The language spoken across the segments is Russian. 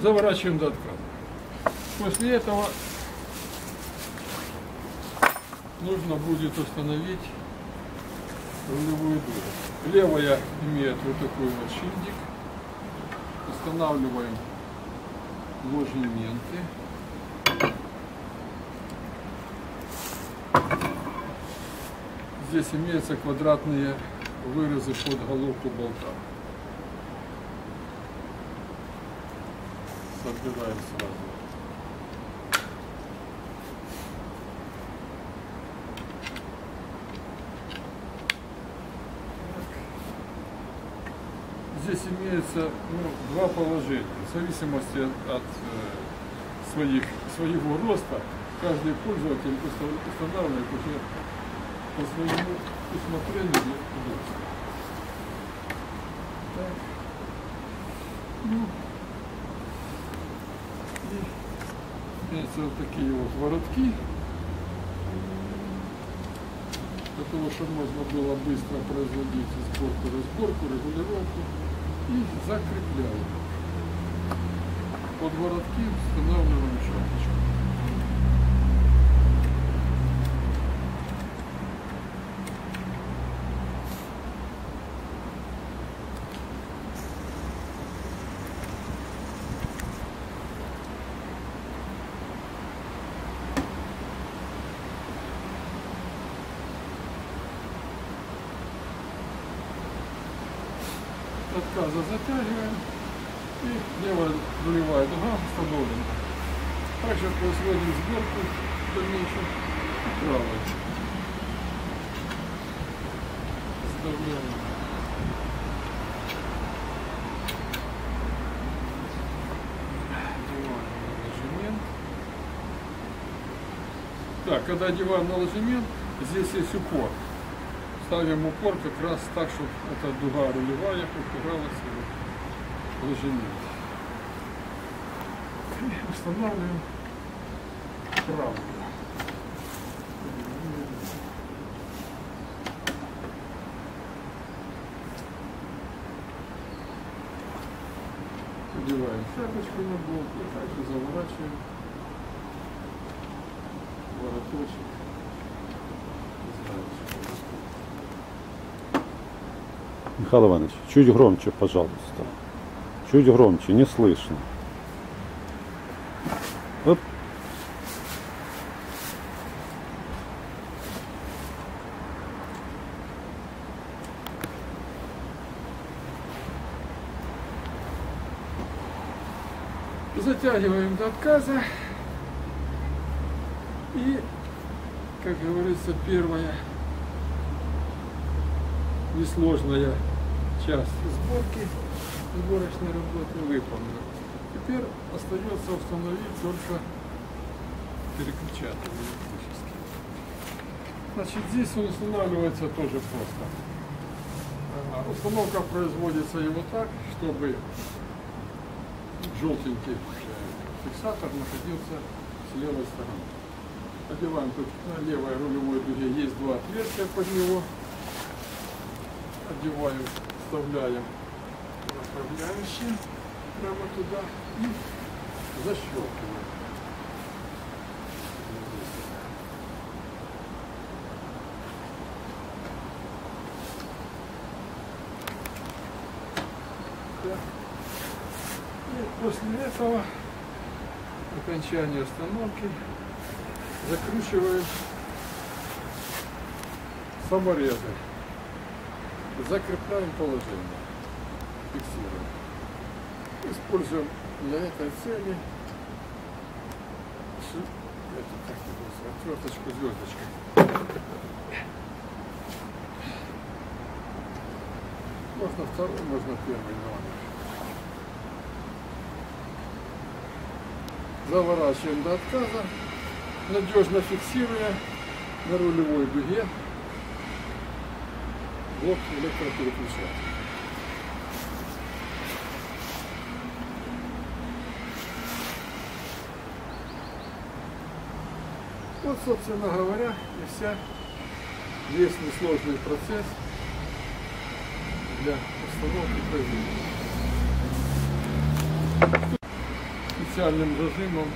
заворачиваем отказа. После этого нужно будет установить рулевую дугу. Левая имеет вот такой вот шиндик. Устанавливаем ложементы. Здесь имеются квадратные вырезы под головку болта. Собираем сразу. Здесь имеется ну, два положения. В зависимости от э, своих, своего роста каждый пользователь устанавливает уже по своему усмотрению удобства. Так. Ну, и имеются вот такие вот воротки. Для того, чтобы можно было быстро производить сборку, разборку, регулировку. И закрепляем. Под воротки устанавливаем шапочку. Отказа затягиваем и левая рулевая дуга установлена. Также производим сборку в дальнейшем и правой. Ложемент. Так, когда одеваем на ложемент, здесь есть упор ставим упор как раз так, чтобы эта дуга рулевая упиралась в ложемент. И устанавливаем правую. Одеваем шапочку на болт и также заворачиваем вороточек. Михаил Иванович, чуть громче, пожалуйста. Чуть громче, не слышно. Оп. Затягиваем до отказа. И, как говорится, первая несложная часть сборки, сборочной работы выполнена. Теперь остается установить только переключатель электрический. Значит, здесь он устанавливается тоже просто. А, Установка производится его так, чтобы желтенький фиксатор находился с левой стороны. Одеваем тут на левой рулевой дуге есть два отверстия под него. Одеваем, вставляем направляющие прямо туда и защелкиваем. После этого окончания установки закручиваем саморезы. Закрепляем положение. Фиксируем. Используем для этой цели отверточку звездочкой. Можно второй, можно первый номер. Заворачиваем до отказа, надежно фиксируя на рулевой дуге блок электропереключателя. Вот, собственно говоря, и вся весь несложный процесс для установки производителя. специальным зажимом.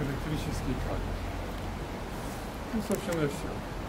Электрический кабель. Ну, собственно, все.